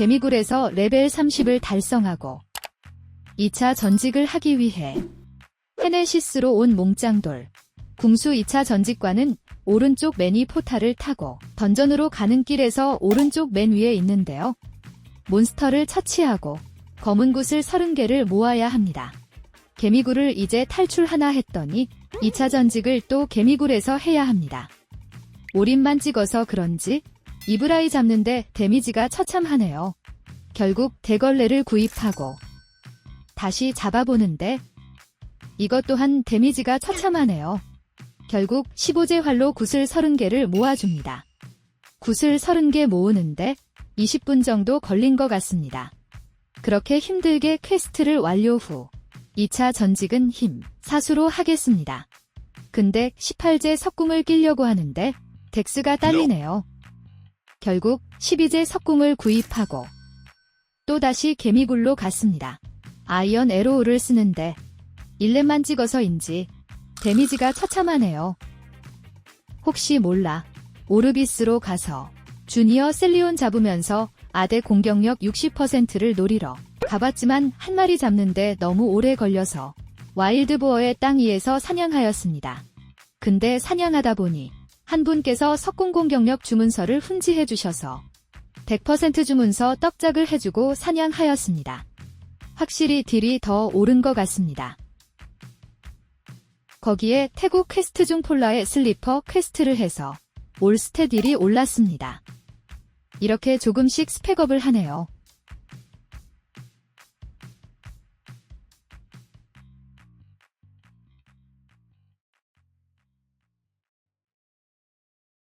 개미굴에서 레벨 30을 달성하고 2차 전직을 하기 위해 헤네시스로 온 몽짱돌. 궁수 2차 전직과는 오른쪽 매니 포탈을 타고 던전으로 가는 길에서 오른쪽 맨 위에 있는데요. 몬스터를 처치하고 검은 구슬 30개를 모아야 합니다. 개미굴을 이제 탈출하나 했더니 2차 전직을 또 개미굴에서 해야 합니다. 올인만 찍어서 그런지 이브라이 잡는데 데미지가 처참하네요. 결국 대걸레를 구입하고 다시 잡아보는데 이것 또한 데미지가 처참하네요. 결국 15제 활로 구슬 30개를 모아줍니다. 구슬 30개 모으는데 20분 정도 걸린 것 같습니다. 그렇게 힘들게 퀘스트를 완료 후 2차 전직은 힘, 사수로 하겠습니다. 근데 18제 석궁을 끼려고 하는데 덱스가 딸리네요. 결국 12제 석궁을 구입하고 또다시 개미굴로 갔습니다. 아이언 에로우를 쓰는데 1렙만 찍어서인지 데미지가 처참하네요. 혹시 몰라 오르비스로 가서 주니어 셀리온 잡으면서 아대 공격력 60%를 노리러 가봤지만 한 마리 잡는데 너무 오래 걸려서 와일드보어의 땅 위에서 사냥하였습니다. 근데 사냥하다 보니 한 분께서 석궁 공격력 주문서를 훈지해 주셔서 100% 주문서 떡작을 해주고 사냥하였습니다. 확실히 딜이 더 오른 것 같습니다. 거기에 태국 퀘스트 중 폴라의 슬리퍼 퀘스트를 해서 올스테 딜이 올랐습니다. 이렇게 조금씩 스펙업을 하네요.